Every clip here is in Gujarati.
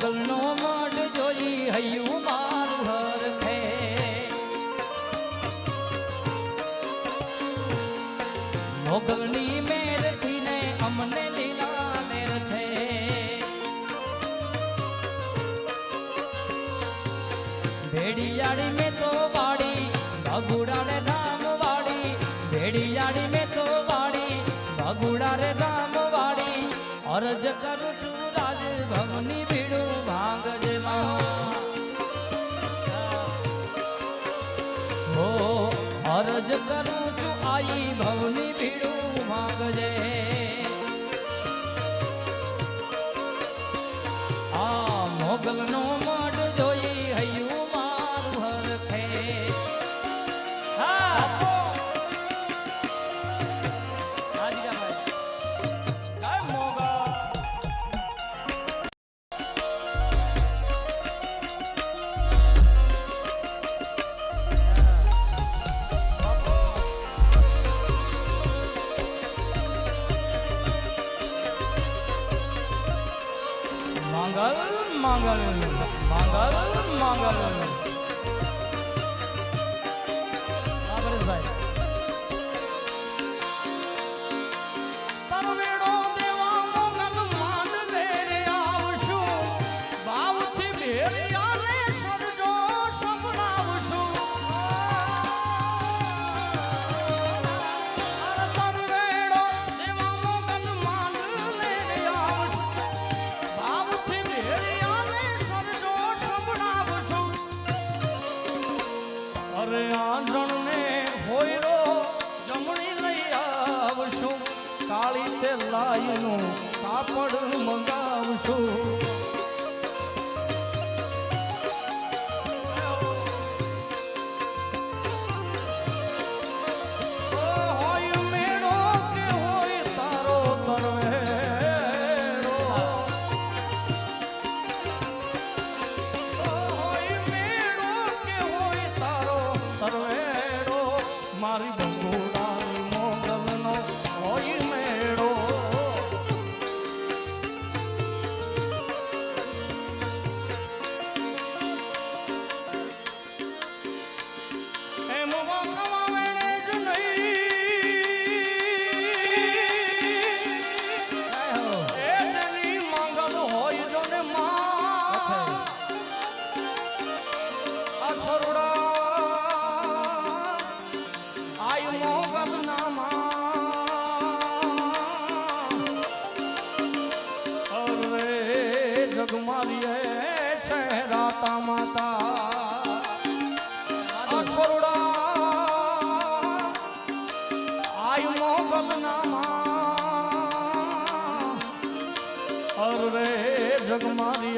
મોગલનો મઢ જોઈ હૈયું મારું હર ખે. મોગલની મેરથી ને અમને લીલા છે. ભેડિયાળી મેં તો વાડી ભગુડાને નામ વાડી ભેડિયાળી મેં તો વાડી ભગુડા રે વાડી અરજ કરું છું જૂની ભીડું ભાંગજે હો અરજ કરું છું આઈ ભવની ભીડું ભાંગજે આ મોગલનો મંગલ મંગલ મંગલ મંગલ પરેશભાઈ Yeah. મારે આંધણને જમણી લઈ આવશું. કાળી તે લાયનું કાપડ મંગાવશું. जगमारिया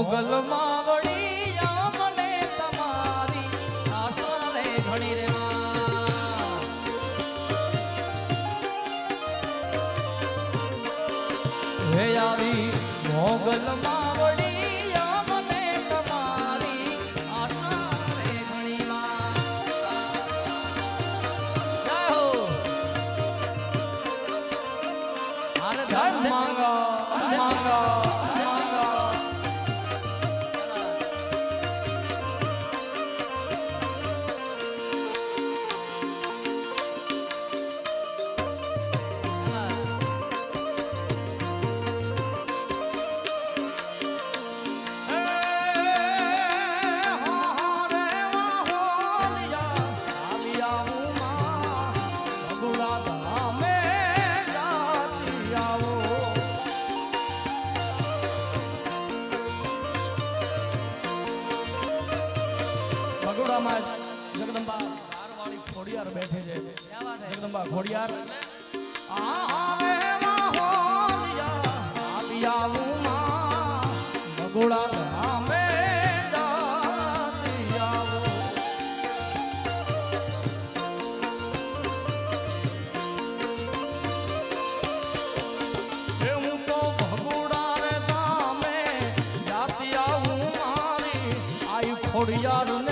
મોગલ માવડી મને તમારી આશા રે ઘણી આવી મોગલ વડોદરામાં જગદંબા. ધારવાળી ખોડિયાર બેઠે છે. જગદંબા ખોડિયાર. ગોળા ખોડિયાર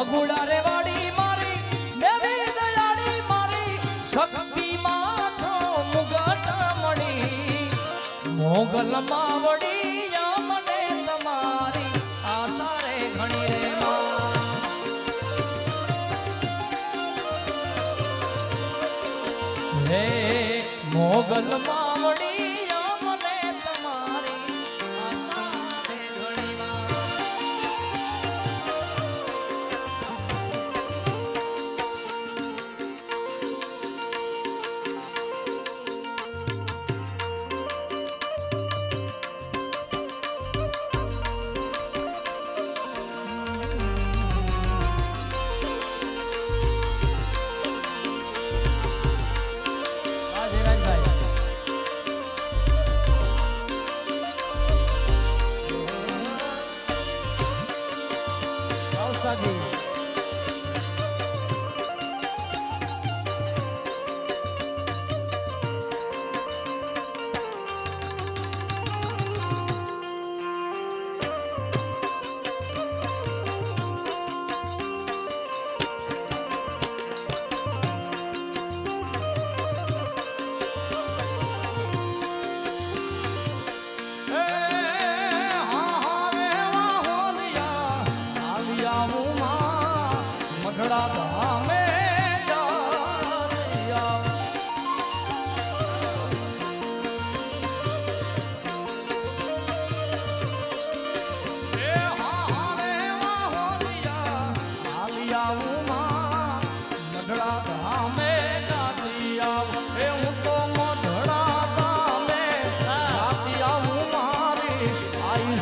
ભગુડા રેવાડી મારી દેવી દયાળી મારી શક્તિ માં છો મુગટ મળી. મોગલ માવડી મને તમારી, આશા મોગલ માં Brasil.